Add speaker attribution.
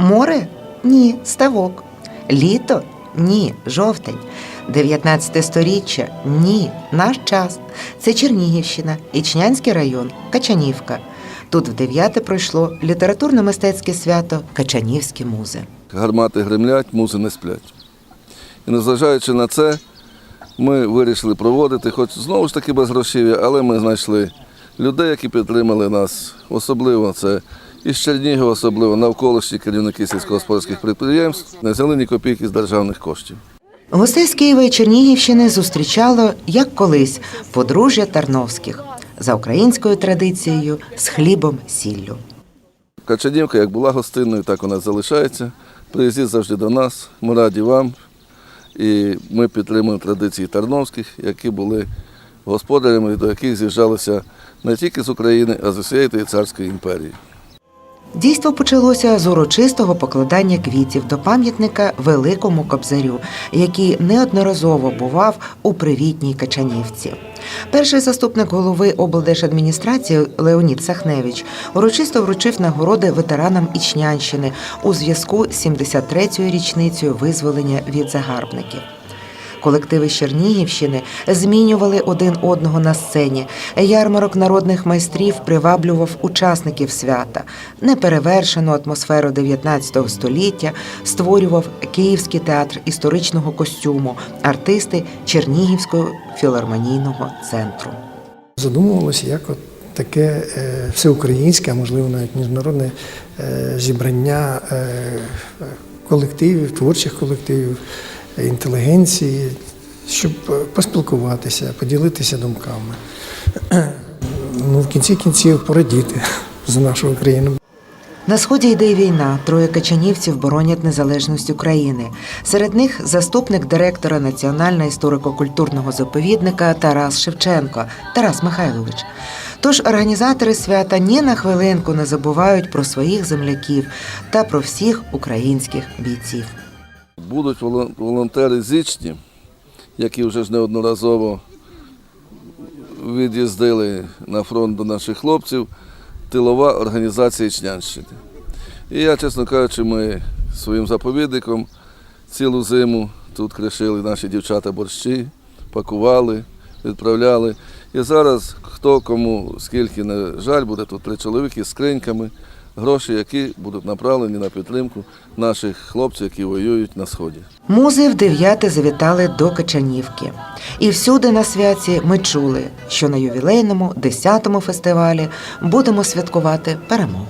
Speaker 1: Море? Ні, ставок. Літо? Ні, жовтень. 19 сторіччя? Ні, наш час. Це Чернігівщина, Ічнянський район, Качанівка. Тут в дев'яте пройшло літературно-мистецьке свято Качанівські музи.
Speaker 2: гармати гремлять, музи не сплять. І незважаючи на це, ми вирішили проводити, хоч знову ж таки без грошів'я, але ми знайшли людей, які підтримали нас. Особливо це із Чернігова, особливо навколишні керівники сільськогосподарських підприємств, не взяли ні копійки з державних коштів.
Speaker 1: Гостей з Києва і Чернігівщини зустрічало, як колись, подружжя Тарновських за українською традицією з хлібом сіллю.
Speaker 2: Качанівка як була гостинною, так вона залишається. Приїздіть завжди до нас. Ми раді вам. І ми підтримуємо традиції Тарновських, які були господарями, до яких з'їжджалися не тільки з України, а з усієї царської імперії.
Speaker 1: Дійство почалося з урочистого покладання квітів до пам'ятника Великому Кобзарю, який неодноразово бував у привітній Качанівці. Перший заступник голови облдержадміністрації Леонід Сахневич урочисто вручив нагороди ветеранам Ічнянщини у зв'язку з 73-ю річницею визволення від загарбників. Колективи Чернігівщини змінювали один одного на сцені. Ярмарок народних майстрів приваблював учасників свята. Неперевершену атмосферу 19 століття створював Київський театр історичного костюму, артисти Чернігівського філармонійного центру.
Speaker 3: Задумувалося, як от таке е, всеукраїнське, а можливо навіть міжнародне е, зібрання е, колективів, творчих колективів, інтелігенції, щоб е, поспілкуватися, поділитися думками. Ну, в кінці кінців порадіти за нашу Україну.
Speaker 1: На сході йде війна. Троє качанівців боронять незалежність України. Серед них заступник директора Національного історико-культурного заповідника Тарас Шевченко Тарас Михайлович. Тож організатори свята ні на хвилинку не забувають про своїх земляків та про всіх українських бійців.
Speaker 2: Будуть волонтери зічні, які вже ж неодноразово від'їздили на фронт до наших хлопців, тилова організація Ічнянщини. І я, чесно кажучи, ми своїм заповідником цілу зиму тут кришили наші дівчата борщі, пакували, відправляли. І зараз хто кому скільки не жаль, буде тут три чоловіки з скриньками, гроші, які будуть направлені на підтримку наших хлопців, які воюють на сході.
Speaker 1: Музи в дев'яте завітали до Качанівки. І всюди на святі ми чули, що на ювілейному 10-му фестивалі будемо святкувати перемогу.